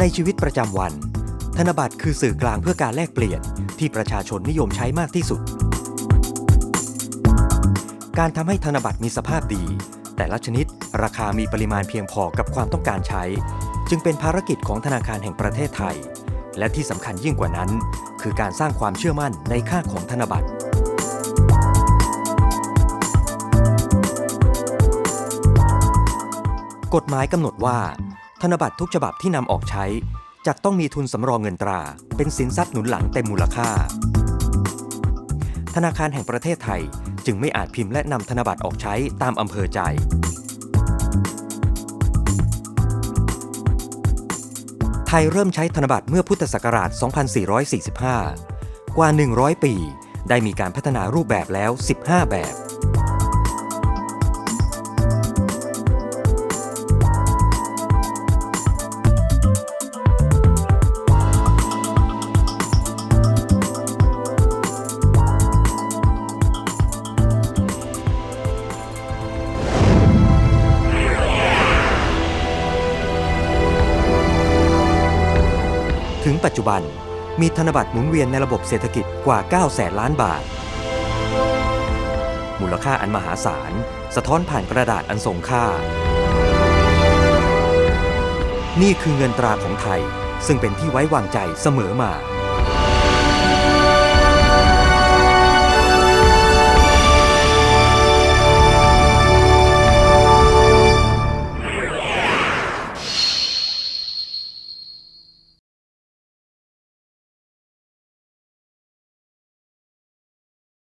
ในชีวิตประจำวัน ธนบัตรคือสื่อกลางเพื่อการแลกเปลี่ยน ที่ประชาชนนิยมใช้มากที่สุด การทำให้ธนบัตรมีสภาพดี แต่ละชนิดราคามีปริมาณเพียงพอกับความต้องการใช้ จึงเป็นภารกิจของธนาคารแห่งประเทศไทย และที่สำคัญยิ่งกว่านั้น คือการสร้างความเชื่อมั่นในค่าของธนบัตรกฎหมายกำหนดว่า ธนบัตรทุกฉบับที่นำออกใช้จะต้องมีทุนสำรองเงินตรา เป็นสินทรัพย์หนุนหลังเต็มมูลค่า ธนาคารแห่งประเทศไทยจึงไม่อาจพิมพ์และนำธนบัตรออกใช้ตามอำเภอใจ ไทยเริ่มใช้ธนบัตรเมื่อพุทธศักราช 2445 กว่า 100 ปี ได้มีการพัฒนารูปแบบแล้ว 15 แบบ ถึงปัจจุบันมีธนบัตรหมุนเวียนในระบบเศรษฐกิจกว่า 9 แสนล้านบาท มูลค่าอันมหาศาล สะท้อนผ่านกระดาษอันทรงค่า นี่คือเงินตราของไทย ซึ่งเป็นที่ไว้วางใจเสมอมา